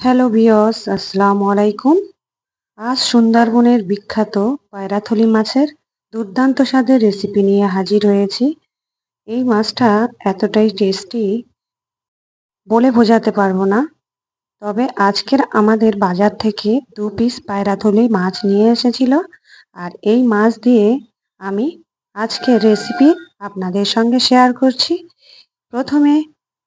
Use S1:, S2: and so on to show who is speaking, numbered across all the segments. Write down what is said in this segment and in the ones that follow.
S1: Hello বিয়স আসসালামু আলাইকুম আজ সুন্দরবনের বিখ্যাত পায়রাথলি মাছের দুর্দান্ত স্বাদের রেসিপি নিয়ে হাজির হয়েছি। এই মাছটা এতটাই টেস্টি বলে বোঝাতে পারব না। তবে আজকের আমাদের বাজার থেকে দু পিস পায়রাথলি মাছ নিয়ে এসেছিল। আর এই মাছ দিয়ে আমি আজকের রেসিপি আপনাদের সঙ্গে শেয়ার করছি। প্রথমে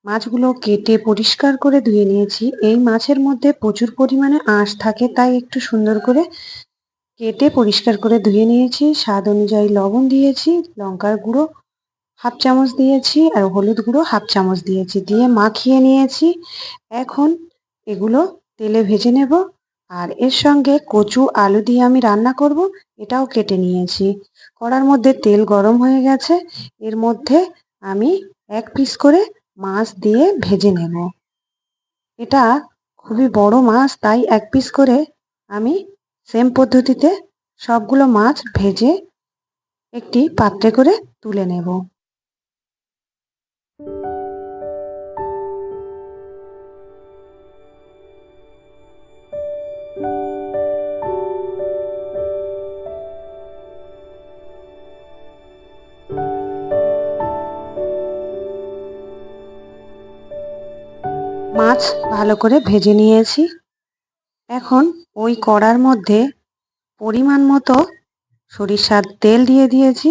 S1: মাছগুলো কেটে পরিষ্কার করে ধুয়ে নিয়েছি। এই মাছের মধ্যে প্রচুর পরিমাণে আঁশ থাকে, তাই একটু সুন্দর করে কেটে পরিষ্কার করে ধুয়ে নিয়েছি। স্বাদ অনুযায়ী লবণ দিয়েছি, লঙ্কার গুঁড়ো হাফ চামচ দিয়েছি আর হলুদ গুঁড়ো হাফ চামচ দিয়েছি। দিয়ে মাখিয়ে নিয়েছি। এখন এগুলো তেলে ভেজে নেব আর এর সঙ্গে কচু, আলু দিয়ে আমি রান্না করব, এটাও কেটে নিয়েছি। কড়ার মধ্যে তেল গরম হয়ে গেছে, এর মধ্যে আমি এক পিস করে মাছ দিয়ে ভেজে নেব। এটা খুবই বড় মাছ, তাই এক পিস করে আমি সেম পদ্ধতিতে সবগুলো মাছ ভেজে একটি পাত্রে করে তুলে নেব। মাছ ভালো করে ভেজে নিয়েছি। এখন ওই কড়ার মধ্যে পরিমাণ মতো সরিষার তেল দিয়ে দিয়েছি।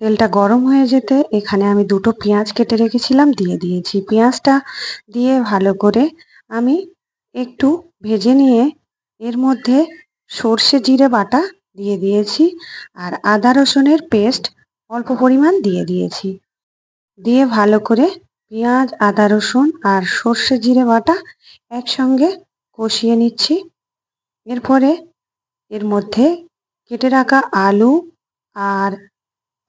S1: তেলটা গরম হয়ে যেতে এখানে আমি দুটো পেঁয়াজ কেটে রেখেছিলাম, দিয়ে দিয়েছি। পেঁয়াজটা দিয়ে ভালো করে আমি একটু ভেজে নিয়ে এর মধ্যে সর্ষে জিরে বাটা দিয়ে দিয়েছি আর আদা রসুনের পেস্ট অল্প পরিমাণ দিয়ে দিয়েছি। দিয়ে ভালো করে পেঁয়াজ, আদা, রসুন আর সর্ষে, জিরে, বাটা একসঙ্গে কষিয়ে নিচ্ছি। এরপরে এর মধ্যে কেটে রাখা আলু আর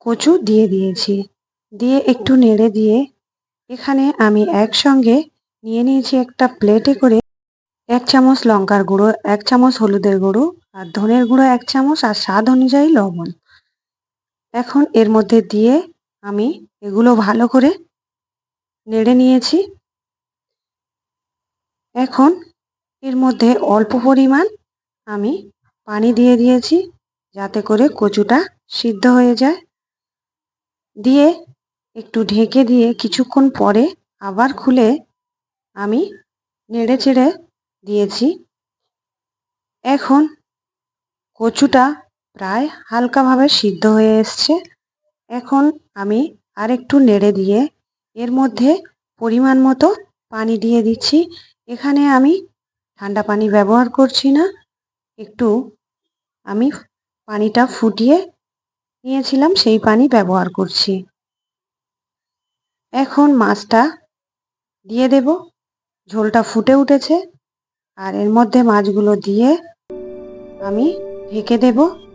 S1: কচু দিয়ে দিয়েছি। দিয়ে একটু নেড়ে দিয়ে এখানে আমি একসঙ্গে নিয়ে নিয়েছি একটা প্লেটে করে এক চামচ লঙ্কার গুঁড়ো, এক চামচ হলুদের গুঁড়ো আর ধনের গুঁড়ো এক চামচ আর স্বাদ অনুযায়ী লবণ। এখন এর মধ্যে দিয়ে আমি এগুলো ভালো করে নেড়ে নিয়েছি। এখন এর মধ্যে অল্প পরিমাণ আমি পানি দিয়ে দিয়েছি যাতে করে কচুটা সিদ্ধ হয়ে যায়। দিয়ে একটু ঢেকে দিয়ে কিছুক্ষণ পরে আবার খুলে আমি নেড়ে চেড়ে দিয়েছি। এখন কচুটা প্রায় হালকাভাবে সিদ্ধ হয়ে এসছে। এখন আমি আর একটু নেড়ে দিয়ে এর মধ্যে পরিমাণ মতো পানি দিয়ে দিচ্ছি। এখানে আমি ঠান্ডা পানি ব্যবহার করছি না। একটু আমি পানিটা ফুটিয়ে নিয়েছিলাম, সেই পানি ব্যবহার করছি। এখন মাছটা দিয়ে দেব। ঝোলটা ফুটে উঠেছে। আর এর মধ্যে মাছগুলো দিয়ে আমি ঢেকে দেবো।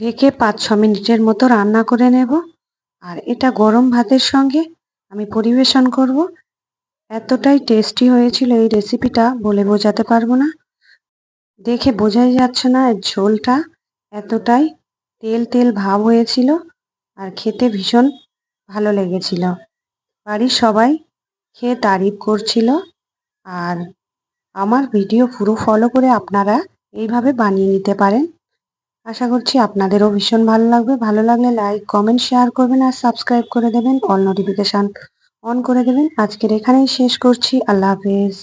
S1: ঢেকে পাঁচ ছ মিনিটের মতো রান্না করে নেব। আর এটা গরম ভাতের সঙ্গে আমি পরিবেশন করব। এতটাই টেস্টি হয়েছিল এই রেসিপিটা বলে বোঝাতে পারব না। দেখে বোঝাই যাচ্ছে না এর ঝোলটা এতটাই তেল তেল ভাব হয়েছিল আর খেতে ভীষণ ভালো লেগেছিল। বাড়ির সবাই খেয়ে তারিফ করছিল। আর আমার ভিডিও পুরো ফলো করে আপনারা এইভাবে বানিয়ে নিতে পারেন। আশা করছি আপনাদেরও ভীষণ ভালো লাগবে। ভালো লাগলে লাইক কমেন্ট শেয়ার করবেন আর সাবস্ক্রাইব করে দেবেন। অল নোটিফিকেশান অন করে দেবেন। আজকের এখানেই শেষ করছি। আল্লাহ হাফেজ।